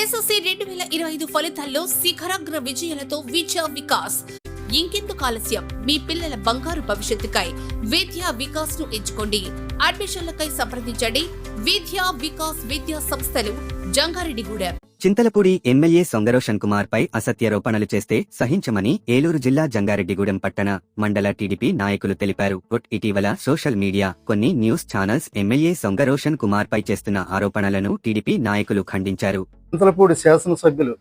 SSC రెండు వేల ఇరవై ఐదు ఫలితాల్లో శిఖరాగ్ర విజయాలతో విద్యా వికాస్. ఇంకెందుకు ఆలస్యం? మీ పిల్లల బంగారు భవిష్యత్తుకై విద్యా వికాస్ను ఎంచుకోండి. అడ్మిషన్లకై సంప్రదించండి. విద్యా వికాస్ విద్యా సంస్థలు జంగారెడ్డిగూడెం. చింతలపూడి ఎమ్మెల్యే సొంగరోషన్ కుమార్ పై అసత్యారోపణలు చేస్తే సహించమని ఏలూరు జిల్లా జంగారెడ్డిగూడెం పట్టణ మండల టీడీపీ నాయకులు తెలిపారు. ఇటీవల సోషల్ మీడియా కొన్ని news channels MLA Songa Roshan Kumar పై చేస్తున్న ఆరోపణలను టీడీపీ నాయకులు ఖండించారు. చింతలపూడి శాసనసభ్యులు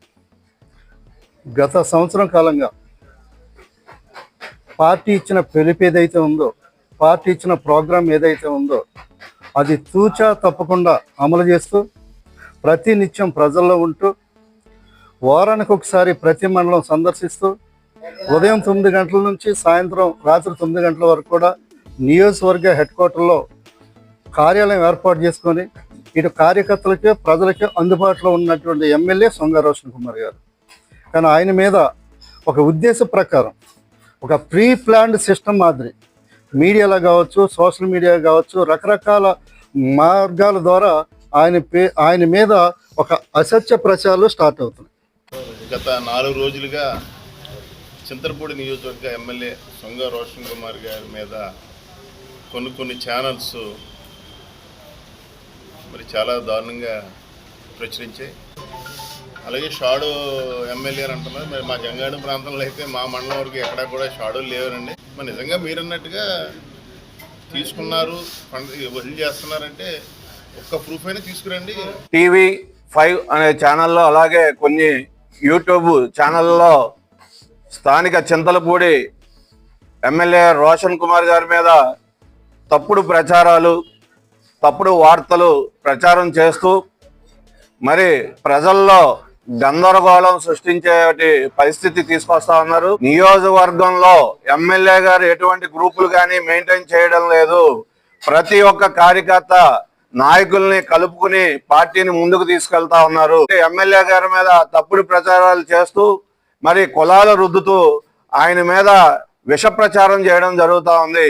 గత సంవత్సరం కాలంగా పార్టీ ఇచ్చిన పిలుపు ఏదైతే ఉందో పార్టీ ఇచ్చిన ప్రోగ్రాం ఏదైతే ఉందో అది తూచా తప్పకుండా అమలు చేస్తూ ప్రతి నిత్యం ప్రజల్లో ఉంటూ వారానికి ఒకసారి ప్రతి మండలం సందర్శిస్తూ ఉదయం తొమ్మిది గంటల నుంచి సాయంత్రం రాత్రి తొమ్మిది గంటల వరకు కూడా నియోజకవర్గ హెడ్ క్వార్టర్లో కార్యాలయం ఏర్పాటు చేసుకొని ఇటు కార్యకర్తలకి ప్రజలకి అందుబాటులో ఉన్నటువంటి ఎమ్మెల్యే సొంగ రోషన్ కుమార్ గారు. కానీ ఆయన మీద ఒక ఉద్దేశ ప్రకారం ఒక ప్రీ ప్లాన్డ్ సిస్టమ్ మాదిరి మీడియాలో కావచ్చు సోషల్ మీడియా కావచ్చు రకరకాల మార్గాల ద్వారా ఆయన పే ఆయన మీద ఒక అసత్య ప్రచారాలు స్టార్ట్ అవుతున్నాయి. గత నాలుగు రోజులుగా చింతలపూడి నియోజకవర్గ ఎమ్మెల్యే సొంగ రోషన్ కుమార్ గారి మీద కొన్ని కొన్ని ఛానల్స్ మరి చాలా దారుణంగా ప్రచురించాయి. అలాగే షాడో ఎమ్మెల్యే అని అంటున్నారు మరి మా జంగాడు ప్రాంతంలో అయితే మా మండలం వరకు ఎక్కడా కూడా షాడోలు లేవనండి మరి నిజంగా మీరు అన్నట్టుగా తీసుకున్నారు వసూలు చేస్తున్నారంటే ఒక్క ప్రూఫ్ అయినా తీసుకురండి. టీవీ ఫైవ్ అనే ఛానల్లో అలాగే కొన్ని యూట్యూబ్ ఛానల్లో స్థానిక చింతలపూడి ఎమ్మెల్యే రోషన్ కుమార్ గారి మీద తప్పుడు ప్రచారాలు తప్పుడు వార్తలు ప్రచారం చేస్తూ మరి ప్రజల్లో గందరగోళం సృష్టించే పరిస్థితి తీసుకొస్తా ఉన్నారు. నియోజకవర్గంలో ఎమ్మెల్యే గారు ఎటువంటి గ్రూపులు కానీ మెయింటైన్ చేయడం లేదు. ప్రతి ఒక్క కార్యకర్త నాయకుల్ని కలుపుకుని పార్టీని ముందుకు తీసుకెళ్తా ఉన్నారు. ఎమ్మెల్యే గారి మీద తప్పుడు ప్రచారాలు చేస్తూ మరి కులాలు రుద్దుతూ ఆయన మీద విష ప్రచారం చేయడం జరుగుతూ ఉంది.